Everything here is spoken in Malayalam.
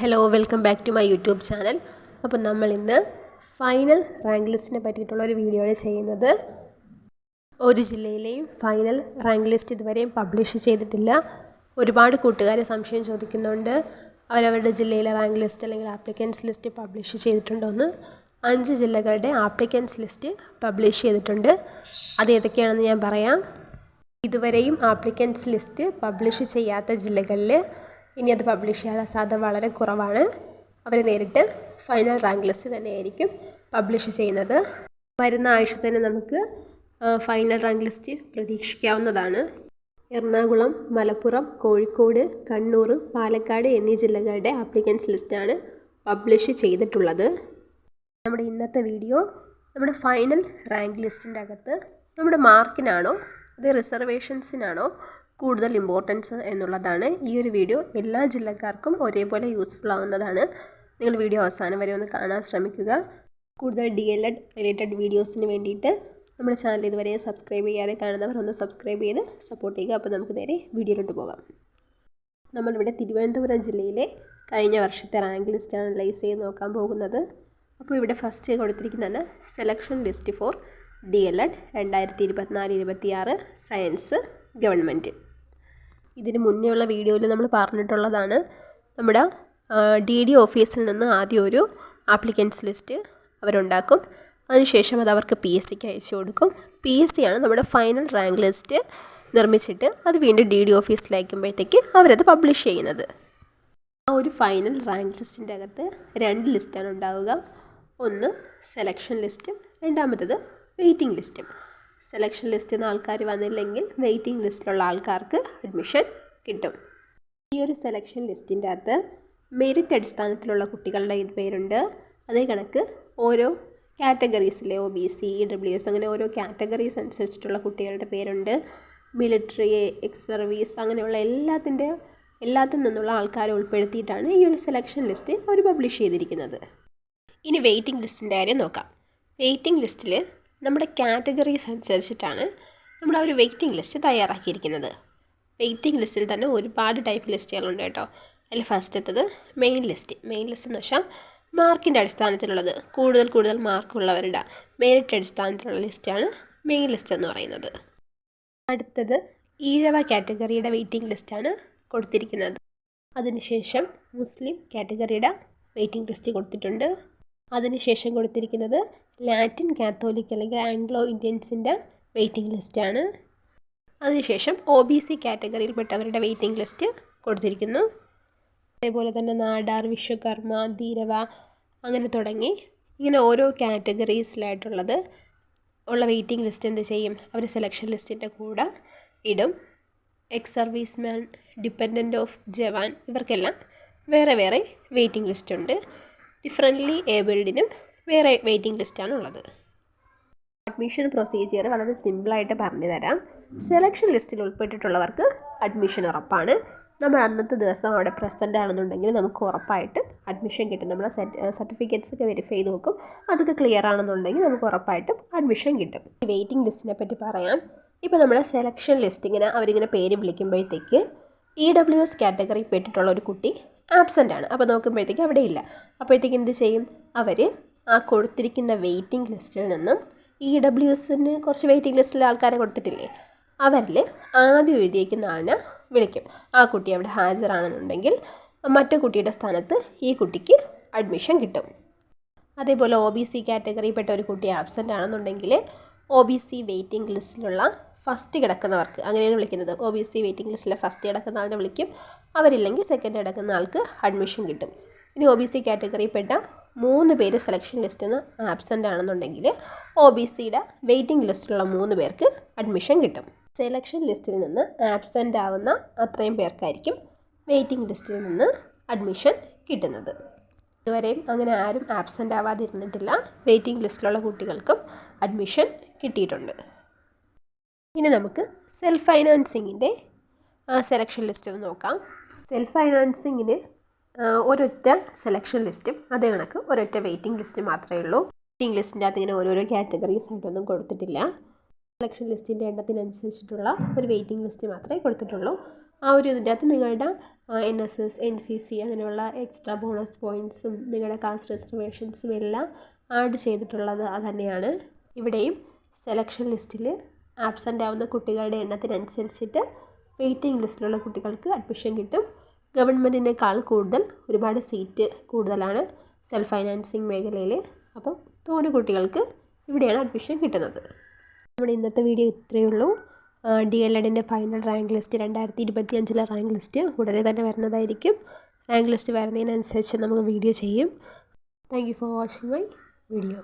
Hello welcome back to my YouTube channel അപ്പം നമ്മൾ ഇന്ന് ഫൈനൽ റാങ്ക് ലിസ്റ്റിനെ പറ്റിയിട്ടുള്ള ഒരു വീഡിയോ ആണ് ചെയ്യുന്നത്. ഒരു ജില്ലയിലെയും ഫൈനൽ റാങ്ക് ലിസ്റ്റ് ഇതുവരെയും പബ്ലിഷ് ചെയ്തിട്ടില്ല. ഒരുപാട് കൂട്ടുകാർ സംശയം ചോദിക്കുന്നുണ്ട്. അവരവരുടെ ജില്ലയിലെ റാങ്ക് ലിസ്റ്റ് അല്ലെങ്കിൽ ആപ്ലിക്കൻസ് ലിസ്റ്റ് പബ്ലിഷ് ചെയ്തിട്ടുണ്ടോയെന്ന് അഞ്ച് ജില്ലകളുടെ ആപ്ലിക്കൻസ് ലിസ്റ്റ് പബ്ലിഷ് ചെയ്തിട്ടുണ്ട്. അത് ഏതൊക്കെയാണെന്ന് ഞാൻ പറയാം. ഇതുവരെയും ആപ്ലിക്കൻസ് ലിസ്റ്റ് പബ്ലിഷ് ചെയ്യാത്ത ജില്ലകളിൽ ഇനി അത് പബ്ലിഷ് ചെയ്യാൻ സാധ്യത വളരെ കുറവാണ്. അവർ നേരിട്ട് ഫൈനൽ റാങ്ക് ലിസ്റ്റ് തന്നെയായിരിക്കും പബ്ലിഷ് ചെയ്യുന്നത്. വരുന്ന ആഴ്ച തന്നെ നമുക്ക് ഫൈനൽ റാങ്ക് ലിസ്റ്റ് പ്രതീക്ഷിക്കാവുന്നതാണ്. എറണാകുളം മലപ്പുറം കോഴിക്കോട് കണ്ണൂർ പാലക്കാട് എന്നീ ജില്ലകളുടെ ആപ്ലിക്കൻസ് ലിസ്റ്റാണ് പബ്ലിഷ് ചെയ്തിട്ടുള്ളത്. നമ്മുടെ ഇന്നത്തെ വീഡിയോ നമ്മുടെ ഫൈനൽ റാങ്ക് ലിസ്റ്റിന്റെ അകത്ത് നമ്മുടെ മാർക്കിനാണോ അത് റിസർവേഷൻസിനാണോ കൂടുതൽ ഇമ്പോർട്ടൻസ് എന്നുള്ളതാണ് ഈ ഒരു വീഡിയോ എല്ലാ ജില്ലക്കാർക്കും ഒരേപോലെ യൂസ്ഫുൾ ആവുന്നതാണ്. നിങ്ങൾ വീഡിയോ അവസാനം വരെ ഒന്ന് കാണാൻ ശ്രമിക്കുക. കൂടുതൽ ഡി എൽ എഡ് റിലേറ്റഡ് വീഡിയോസിന് വേണ്ടിയിട്ട് നമ്മുടെ ചാനൽ ഇതുവരെ സബ്സ്ക്രൈബ് ചെയ്യാതെ കാണുന്നവർ ഒന്ന് സബ്സ്ക്രൈബ് ചെയ്ത് സപ്പോർട്ട് ചെയ്യുക. അപ്പോൾ നമുക്ക് നേരെ വീഡിയോയിലോട്ട് പോകാം. നമ്മളിവിടെ തിരുവനന്തപുരം ജില്ലയിലെ കഴിഞ്ഞ വർഷത്തെ റാങ്ക് ലിസ്റ്റ് അനലൈസ് ചെയ്ത് നോക്കാൻ പോകുന്നത്. അപ്പോൾ ഇവിടെ first കൊടുത്തിരിക്കുന്നതാണ് selection list for D El Ed രണ്ടായിരത്തി ഇരുപത്തിനാല് ഇരുപത്തിയാറ് സയൻസ് ഗവൺമെന്റ് ഇതിന് മുന്നേയുള്ള വീഡിയോയിൽ നമ്മൾ പറഞ്ഞിട്ടുള്ളതാണ്. നമ്മുടെ ഡി ഡി ഓഫീസിൽ നിന്ന് ആദ്യം ഒരു ആപ്ലിക്കൻസ് ലിസ്റ്റ് അവരുണ്ടാക്കും. അതിനുശേഷം അത് അവർക്ക് പി എസ് സിക്ക് അയച്ചു കൊടുക്കും. പി എസ് സി ആണ് നമ്മുടെ ഫൈനൽ റാങ്ക് ലിസ്റ്റ് നിർമ്മിച്ചിട്ട് അത് വീണ്ടും ഡി ഡി ഓഫീസിൽ അയക്കുമ്പോഴത്തേക്ക് അവരത് പബ്ലിഷ് ചെയ്യുന്നത്. ആ ഒരു ഫൈനൽ റാങ്ക് ലിസ്റ്റിന്റെ അകത്ത് രണ്ട് ലിസ്റ്റാണ് ഉണ്ടാവുക. ഒന്ന് സെലക്ഷൻ ലിസ്റ്റും രണ്ടാമത്തത് വെയിറ്റിംഗ് ലിസ്റ്റും സെലക്ഷൻ ലിസ്റ്റിൽ നിന്ന് ആൾക്കാർ വന്നില്ലെങ്കിൽ വെയിറ്റിംഗ് ലിസ്റ്റിലുള്ള ആൾക്കാർക്ക് അഡ്മിഷൻ കിട്ടും. ഈ ഒരു സെലക്ഷൻ ലിസ്റ്റിന്റെ അകത്ത് മെറിറ്റ് അടിസ്ഥാനത്തിലുള്ള കുട്ടികളുടെ പേരുണ്ട്. അതേ കണക്ക് ഓരോ കാറ്റഗറീസിലെ O B C E W S അങ്ങനെ ഓരോ കാറ്റഗറീസ് അനുസരിച്ചിട്ടുള്ള കുട്ടികളുടെ പേരുണ്ട്. മിലിറ്ററി എക്സ് സർവീസ് അങ്ങനെയുള്ള എല്ലാത്തിന്റെ എല്ലാത്തിൽ നിന്നുള്ള ആൾക്കാരെ ഉൾപ്പെടുത്തിയിട്ടാണ് ഈ ഒരു സെലക്ഷൻ ലിസ്റ്റ് അവർ പബ്ലിഷ് ചെയ്തിരിക്കുന്നത്. ഇനി വെയിറ്റിംഗ് ലിസ്റ്റിന്റെ കാര്യം നോക്കാം. വെയിറ്റിംഗ് ലിസ്റ്റിൽ നമ്മുടെ കാറ്റഗറീസ് അനുസരിച്ചിട്ടാണ് നമ്മുടെ ആ ഒരു വെയ്റ്റിംഗ് ലിസ്റ്റ് തയ്യാറാക്കിയിരിക്കുന്നത്. വെയ്റ്റിംഗ് ലിസ്റ്റിൽ തന്നെ ഒരുപാട് ടൈപ്പ് ലിസ്റ്റുകളുണ്ട് കേട്ടോ. അതിൽ ഫസ്റ്റത്തത് മെയിൻ ലിസ്റ്റ് മെയിൻ ലിസ്റ്റ് എന്ന് വെച്ചാൽ മാർക്കിന്റെ അടിസ്ഥാനത്തിലുള്ളത്. കൂടുതൽ കൂടുതൽ മാർക്കുള്ളവരുടെ മെറിറ്റ് അടിസ്ഥാനത്തിലുള്ള ലിസ്റ്റാണ് മെയിൻ ലിസ്റ്റ് എന്ന് പറയുന്നത്. അടുത്തത് ഈഴവ കാറ്റഗറിയുടെ വെയിറ്റിംഗ് ലിസ്റ്റാണ് കൊടുത്തിരിക്കുന്നത്. അതിനുശേഷം മുസ്ലിം കാറ്റഗറിയുടെ വെയിറ്റിംഗ് ലിസ്റ്റ് കൊടുത്തിട്ടുണ്ട്. അതിനുശേഷം കൊടുത്തിരിക്കുന്നത് ലാറ്റിൻ കാത്തോലിക് അല്ലെങ്കിൽ ആംഗ്ലോ ഇന്ത്യൻസിന്റെ വെയിറ്റിംഗ് ലിസ്റ്റാണ് അതിനുശേഷം ഒ ബി സി കാറ്റഗറിയിൽപ്പെട്ടവരുടെ വെയിറ്റിംഗ് ലിസ്റ്റ് കൊടുത്തിരിക്കുന്നു. അതേപോലെ തന്നെ നാടാർ വിശ്വകർമ്മ ധീരവ അങ്ങനെ തുടങ്ങി. ഇങ്ങനെ ഓരോ കാറ്റഗറീസിലായിട്ടുള്ളത് ഉള്ള വെയിറ്റിംഗ് ലിസ്റ്റ് എന്ത് ചെയ്യും? അവർ സെലക്ഷൻ ലിസ്റ്റിന്റെ കൂടെ ഇടും. Ex service man dependent of jawan ഇവർക്കെല്ലാം വേറെ വേറെ വെയിറ്റിംഗ് ലിസ്റ്റ് ഉണ്ട്. ഡിഫറന്റ്ലി ഏബിൾഡിനും വേറെ വെയിറ്റിംഗ് ലിസ്റ്റാണ് ഉള്ളത് അഡ്മിഷൻ പ്രൊസീജിയർ വളരെ സിമ്പിളായിട്ട് പറഞ്ഞു തരാം. സെലക്ഷൻ ലിസ്റ്റിൽ ഉൾപ്പെട്ടിട്ടുള്ളവർക്ക് അഡ്മിഷൻ ഉറപ്പാണ്. നമ്മൾ അന്നത്തെ ദിവസം അവിടെ പ്രസന്റ് ആണെന്നുണ്ടെങ്കിൽ നമുക്ക് ഉറപ്പായിട്ട് അഡ്മിഷൻ കിട്ടും. നമ്മൾ സർട്ടിഫിക്കറ്റ്സ് ഒക്കെ വെരിഫൈ ചെയ്ത് നോക്കും അതൊക്കെ ക്ലിയർ ആണെന്നുണ്ടെങ്കിൽ നമുക്ക് ഉറപ്പായിട്ടും അഡ്മിഷൻ കിട്ടും. വെയിറ്റിംഗ് ലിസ്റ്റിനെ പറ്റി പറയാം. ഇപ്പോൾ നമ്മുടെ സെലക്ഷൻ ലിസ്റ്റ് ഇങ്ങനെ അവരിങ്ങനെ പേര് വിളിക്കുമ്പോഴത്തേക്ക് ഇ ഡബ്ല്യു എസ് കാറ്റഗറി പെട്ടിട്ടുള്ള ഒരു കുട്ടി ആബ്സെന്റ് ആണ്. അപ്പോൾ നോക്കുമ്പോഴത്തേക്ക് അവിടെ ഇല്ല. അപ്പോഴത്തേക്ക് എന്ത് ചെയ്യും? അവർ ആ കൊടുത്തിരിക്കുന്ന വെയിറ്റിംഗ് ലിസ്റ്റിൽ നിന്നും ഇ ഡബ്ല്യു എസിന് കുറച്ച് വെയിറ്റിംഗ് ലിസ്റ്റിൽ ആൾക്കാരെ കൊടുത്തിട്ടില്ലേ? അവരിൽ ആദ്യം എഴുതിയേക്കുന്ന ആളിനെ വിളിക്കും. ആ കുട്ടി അവിടെ ഹാജരാണെന്നുണ്ടെങ്കിൽ മറ്റു കുട്ടിയുടെ സ്ഥാനത്ത് ഈ കുട്ടിക്ക് അഡ്മിഷൻ കിട്ടും. അതേപോലെ ഒ ബി സി കാറ്റഗറിയിൽപ്പെട്ട ഒരു കുട്ടി ആബ്സെന്റ് ആണെന്നുണ്ടെങ്കിൽ ഒ ബി സി വെയിറ്റിംഗ് ലിസ്റ്റിലുള്ള ഫസ്റ്റ് കിടക്കുന്നവർക്ക് അങ്ങനെയാണ് വിളിക്കുന്നത്. ഒ ബി സി വെയിറ്റിംഗ് ലിസ്റ്റിലെ ഫസ്റ്റ് കിടക്കുന്ന ആളിനെ വിളിക്കും. അവരില്ലെങ്കിൽ സെക്കൻഡ് കിടക്കുന്ന ആൾക്ക് അഡ്മിഷൻ കിട്ടും. ഇനി ഒ ബി സി കാറ്റഗറിയിൽപ്പെട്ട മൂന്ന് പേര് സെലക്ഷൻ ലിസ്റ്റിൽ നിന്ന് ആബ്സെന്റ് ആണെന്നുണ്ടെങ്കിൽ ഒ ബി സിയുടെ വെയിറ്റിംഗ് ലിസ്റ്റിലുള്ള മൂന്ന് പേർക്ക് അഡ്മിഷൻ കിട്ടും. സെലക്ഷൻ ലിസ്റ്റിൽ നിന്ന് ആബ്സെന്റ് ആവുന്ന അത്രയും പേർക്കായിരിക്കും വെയിറ്റിംഗ് ലിസ്റ്റിൽ നിന്ന് അഡ്മിഷൻ കിട്ടുന്നത്. ഇതുവരെയും അങ്ങനെ ആരും ആബ്സെന്റ് ആവാതിരുന്നിട്ടില്ല. വെയിറ്റിംഗ് ലിസ്റ്റിലുള്ള കുട്ടികൾക്കും അഡ്മിഷൻ കിട്ടിയിട്ടുണ്ട്. ഇനി നമുക്ക് സെൽഫ് ഫൈനാൻസിങ്ങിന്റെ സെലക്ഷൻ ലിസ്റ്റ് നോക്കാം. സെൽഫ് ഫൈനാൻസിങ്ങിന് ഒരൊറ്റ സെലക്ഷൻ ലിസ്റ്റും അതേ കണക്ക് ഒരൊറ്റ വെയിറ്റിംഗ് ലിസ്റ്റ് മാത്രമേ ഉള്ളൂ. വെയിറ്റിംഗ് ലിസ്റ്റിന്റെ അകത്ത് ഇങ്ങനെ ഓരോരോ കാറ്റഗറീസ് ആയിട്ടൊന്നും കൊടുത്തിട്ടില്ല. സെലക്ഷൻ ലിസ്റ്റിന്റെ എണ്ണത്തിനനുസരിച്ചിട്ടുള്ള ഒരു വെയിറ്റിംഗ് ലിസ്റ്റ് മാത്രമേ കൊടുത്തിട്ടുള്ളൂ. ആ ഒരു ഇതിന്റെ അകത്ത് നിങ്ങളുടെ N S S N C C അങ്ങനെയുള്ള എക്സ്ട്രാ ബോണസ് പോയിൻസും നിങ്ങളുടെ കാസ്റ്റ് റിസർവേഷൻസും എല്ലാം ആഡ് ചെയ്തിട്ടുള്ളത് തന്നെയാണ് ഇവിടെയും സെലക്ഷൻ ലിസ്റ്റിൽ ആബ്സെന്റ് ആവുന്ന കുട്ടികളുടെ എണ്ണത്തിനനുസരിച്ചിട്ട് വെയിറ്റിംഗ് ലിസ്റ്റിലുള്ള കുട്ടികൾക്ക് അഡ്മിഷൻ കിട്ടും. ഗവൺമെന്റിനേക്കാൾ കൂടുതൽ ഒരുപാട് സീറ്റ് കൂടുതലാണ് സെൽഫ് ഫൈനാൻസിങ് മേഖലയിൽ അപ്പം തോനെ കുട്ടികൾക്ക് ഇവിടെയാണ് അഡ്മിഷൻ കിട്ടുന്നത്. നമ്മുടെ ഇന്നത്തെ വീഡിയോ ഇത്രയേ ഉള്ളൂ. ഡി എൽ എഡിന്റെ ഫൈനൽ റാങ്ക് ലിസ്റ്റ് രണ്ടായിരത്തി ഇരുപത്തി അഞ്ചിലെ റാങ്ക് ലിസ്റ്റ് ഉടനെ തന്നെ വരുന്നതായിരിക്കും. റാങ്ക് ലിസ്റ്റ് വരുന്നതിനനുസരിച്ച് നമുക്ക് വീഡിയോ ചെയ്യും. Thank you for watching my video.